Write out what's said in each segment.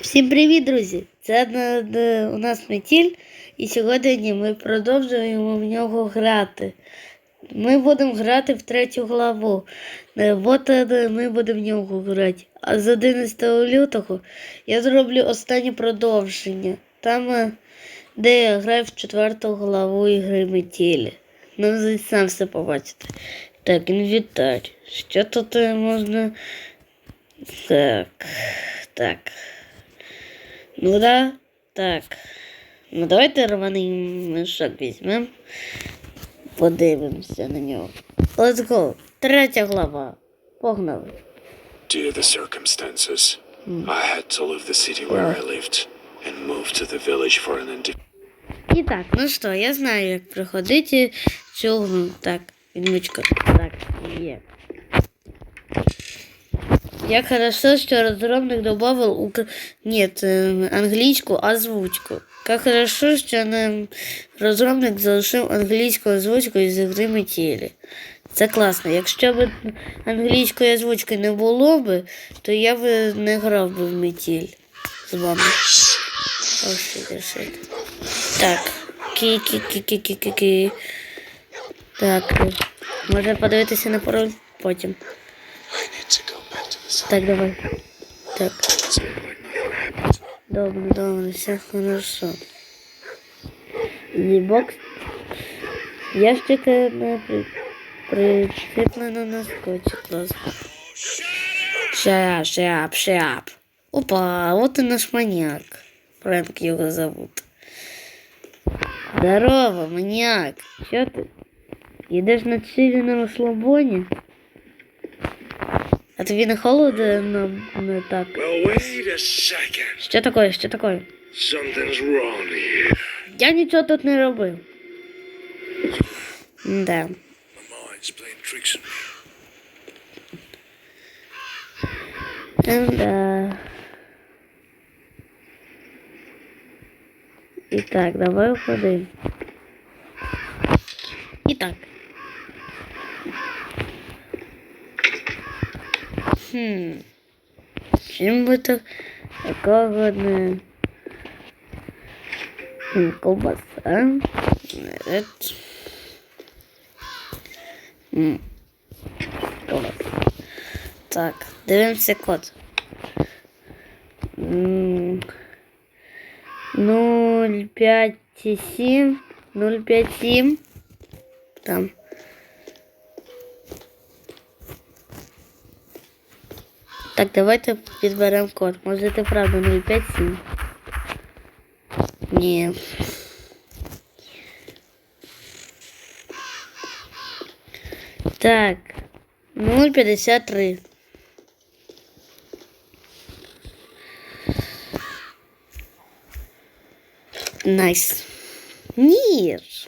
Всім привіт, друзі! Це на- на- у нас метіль, і сьогодні ми продовжуємо в нього грати. Ми будемо грати в третю главу. Е, От е, ми будемо в нього грати. А з 11 лютого я зроблю останнє продовження. Там, е, де я граю в четверту главу ігри метілі. Ну, ви сам все побачите. Так, інвентар. Що тут е, можна. Так. Так. Ну да, так. Ну давайте рваний мішок візьмемо. Подивимося на нього. Let's go. Третя глава. Погнали. Due to the circumstances, I had to leave the city where I lived and move to the village for an І так, ну що, я знаю, як проходити цю. Так, відмичка. Так, є. Як хорошо, що розробник добавил ук... Нет, е, англійську озвучку. Как хорошо, що нам розробник залишив англійську озвучку із гри метілі. Це класно. Якщо б англійської озвучки не було б, то я б не грав би в метіль з вами. О, shit, oh. Так. Кі-кі-кі-кі-кі-кі. Так. Може подивитися на пароль потім. Так, давай. Так. It's like nothing happened. Добре, добре, все хорошо. Зібокс. Ящики не при... прицеплено на скотчі. Клас. Шап, шап, шап. Опа, вот и наш маньяк. Фрэнк его зовут. Здорово, маньяк. Що ти? Їдеш на чилі на розслабоні? А тобі не холодно не так? Wait a second. Що таке, що таке? Я нічого тут не робив. Да. Me. Да. І так, давай уходи. І так. Хм. Чим би так такого не... Хм, Колбаса. Нет. М. Колбаса. Так, дивимося код. М, 057 057 там. Так, давайте підберемо код. Може це правда 057? Ні. Так. 053. Найс. Ніж.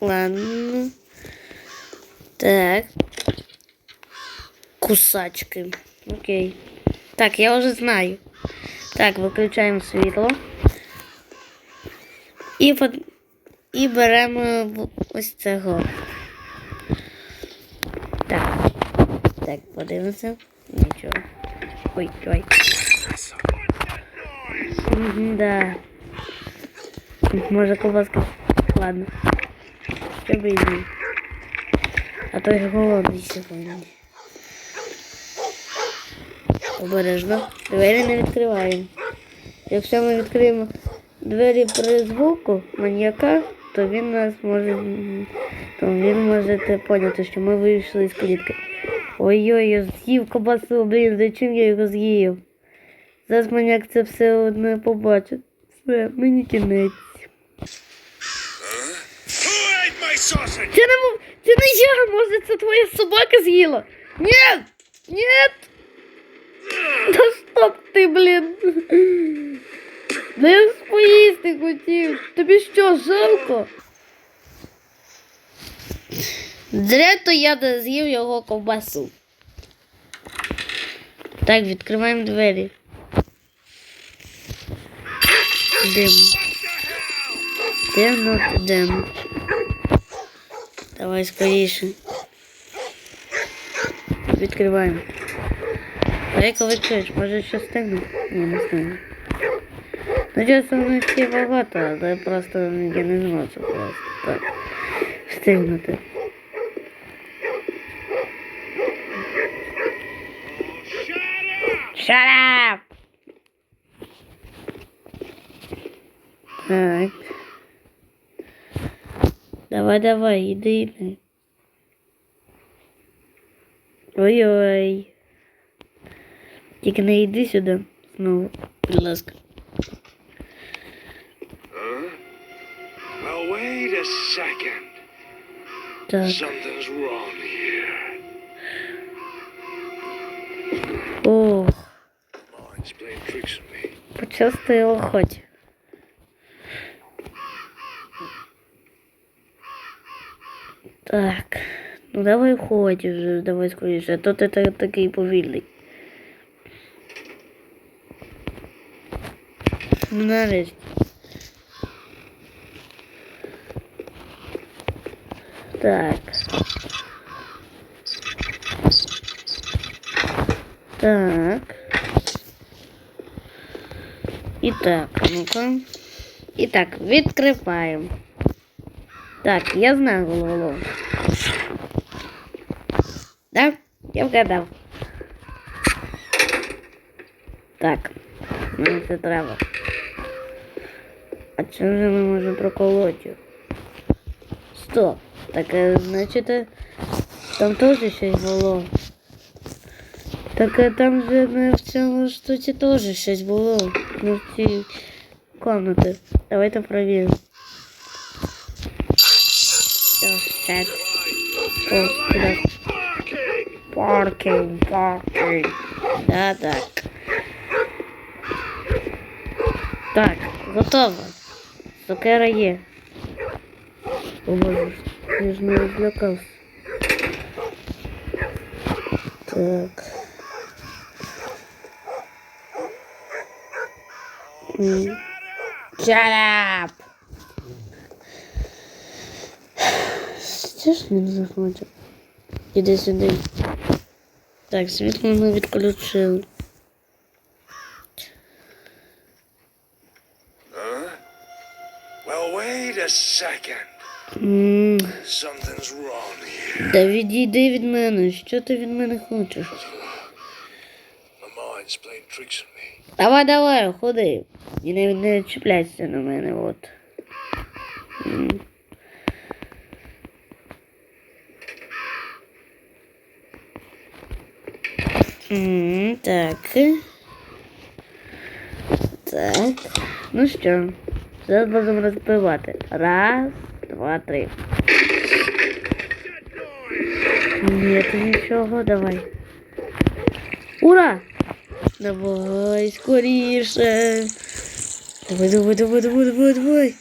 Ладно. Так. Кусачки. Окей. Так, я вже знаю. Так, виключаємо світло. І, под... і беремо ось цього. Так. Так, подивимося. Нічого. Ой, ой. Да. Може ковбаска. Ладно. Щоб і ні. А то я голодний сьогодні. Обережно. Двері не відкриваємо. Якщо ми відкриємо двері при звуку маньяка, то він нас може. То він може поняти, що ми вийшли з клітки. Ой-ой, я з'їв кобасу, блін, зачем я його з'їв? Зараз маньяк це все одне побачить. Все, мені кінець. Це не це не я, може це твоя собака з'їла? Ні! Ні! Та стоп ти, блін. Да я поїсти хотів. Тобі що, жалко? Зря то я не з'їв його ковбасу. Так, відкриваємо двері. Дим. Темно, дим. Давай скоріше. Відкриваємо. Давай коли чуєш, може ще стигну? Ні, не стигну. Ну часу не всі багато, але просто я не зможу просто так встигнути. Shut up! Так. Давай, давай, іди, іди. Ой-ой. Тільки не йди сюди знову, будь ласка. Так. Something's wrong here. Ох, почастило хоч. Так. Ну давай ходь вже, давай скоріше, а то ти та- такий повільний. нарешті. Так. Так. І так, а ну-ка. І так, відкриваємо. Так, я знаю голову. Да? Я вгадав. Так, мені це треба. А чим же ми можемо проколоти? Стоп. Так, е, значить, е, там теж щось було. Так а там же на в цьому штуці теж щось було. Ну, в цій комнати. Давайте провіримо. О, так. О, куди? Паркінг, паркінг. Да, так. Так, готово. Сокера є. О, боже, я ж не злякався. Так. Shut up! Що ж він захоче? Іди сюди. Так, світло ми відключили. Да відійди від мене. Що ти від мене хочеш? Давай, давай, ходи. І не, не чіпляйся на мене, от. М, Так. Так. Ну що, зараз будемо розбивати. Раз, два, три. Ні, нічого, давай. Ура! Давай, скоріше. Давай, давай, давай, давай, давай, давай.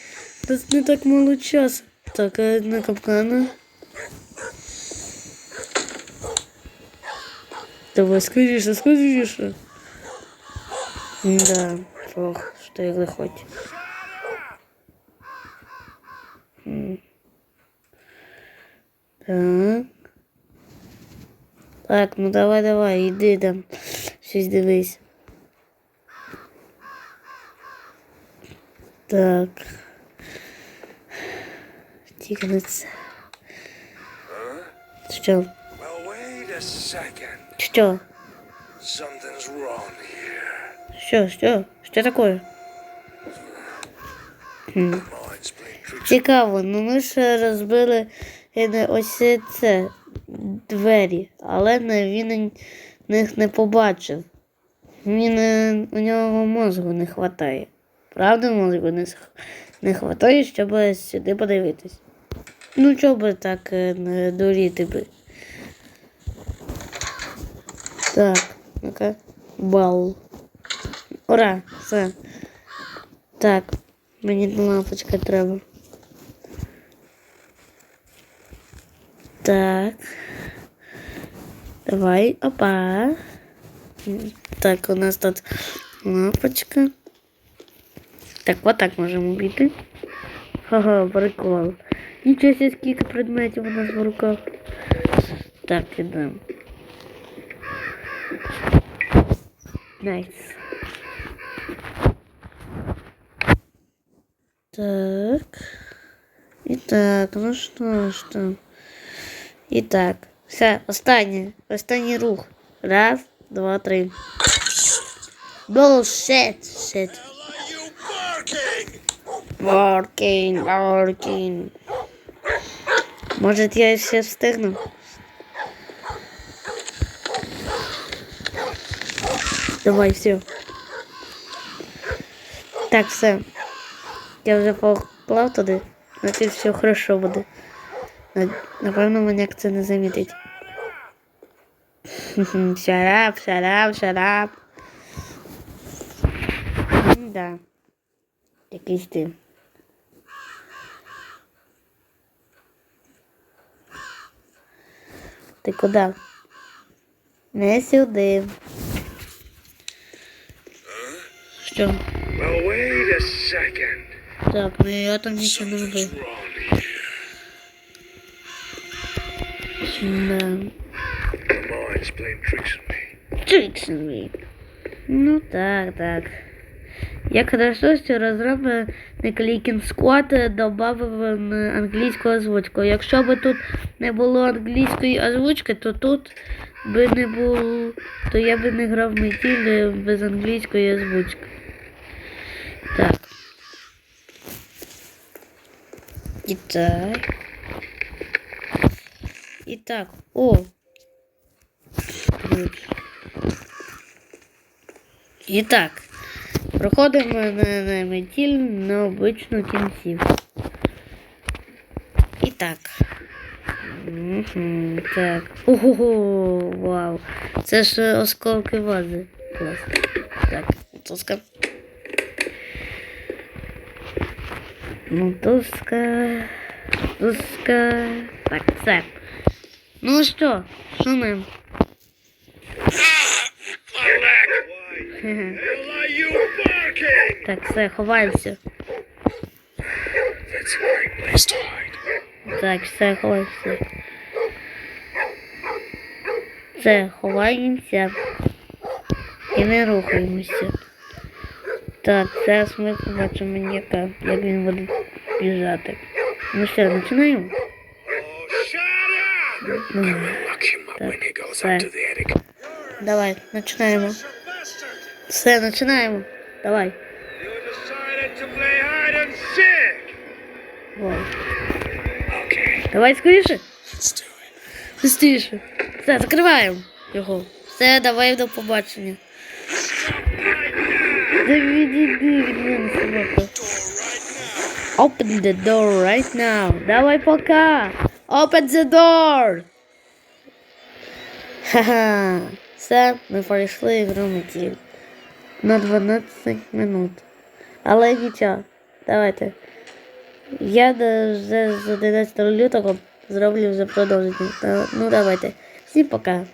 У нас не так мало часу. Так, а на капкана. Давай, скоріше, скоріше. Да, ох, що я лихоть. Так. Так, ну давай, давай, іди там. Щось дивись. Так. Тільки не це. Що? Що? Що? Що? Що таке? Цікаво, ну ми ж розбили ось це двері, але він них не побачив. Він, е, у нього мозку не вистачає. Правда, мозку не, не вистачає, щоб сюди подивитись. Ну, чого би так е, не дуріти би. Так, ну-ка. Бал. Ура! Все. Так, мені лампочка треба. Так. Давай, опа. М, Так, у нас тут лампочка. Так, вот так можемо бити. Ага, прикол. Нічого себе, скільки предметів у нас в руках. Так, ідемо. Найс. Так. І так, ну що ж там. І так. Все, останнє. Останній рух. Раз, два, три. Bullshit. Shit. Working, working. Может, я ще встигну? Давай, все. Так, все. Я вже поклав туди, значить все хорошо буде. На- Напевно, маняк це не замітить. Шарап, шарап, шарап. Да. Якийсь ти. Ти куди? Не сюди. Що? Так, ну я там нічого не робив. Playing tricks on me. Ну так, так. Як хорошо, що розробник Leaking Squad додав англійську озвучку. Якщо б тут не було англійської озвучки, то тут би не було, то я би не грав метіль без англійської озвучки. Так. І так. І так. О! І так. Проходимо на, метіль на обичну кінцівку. І так. Угу, так. Ого, вау. Це ж осколки вази. Клас. Так, мотузка. Мотузка. Мотузка. Так, все. Ну що, you barking? Так, все, ховаємося. Так, все, ховаємося. Все, ховаємося. І не рухаємося. Так, зараз ми побачимо яка, як він буде біжати. Ну що, починаємо? Attic. давай, починаємо. Все, починаємо. Давай. Okay, Давай скоріше. Быстріше. Все, закриваємо його. Все, давай до побачення. Open the door right now. Давай пока. Open the door. Ха-ха. Все, ми пройшли ігру метіль. На 12 минут. Але нічого. Давайте. Я вже з 11 лютого зроблю вже продовження. Ну давайте. Всім пока.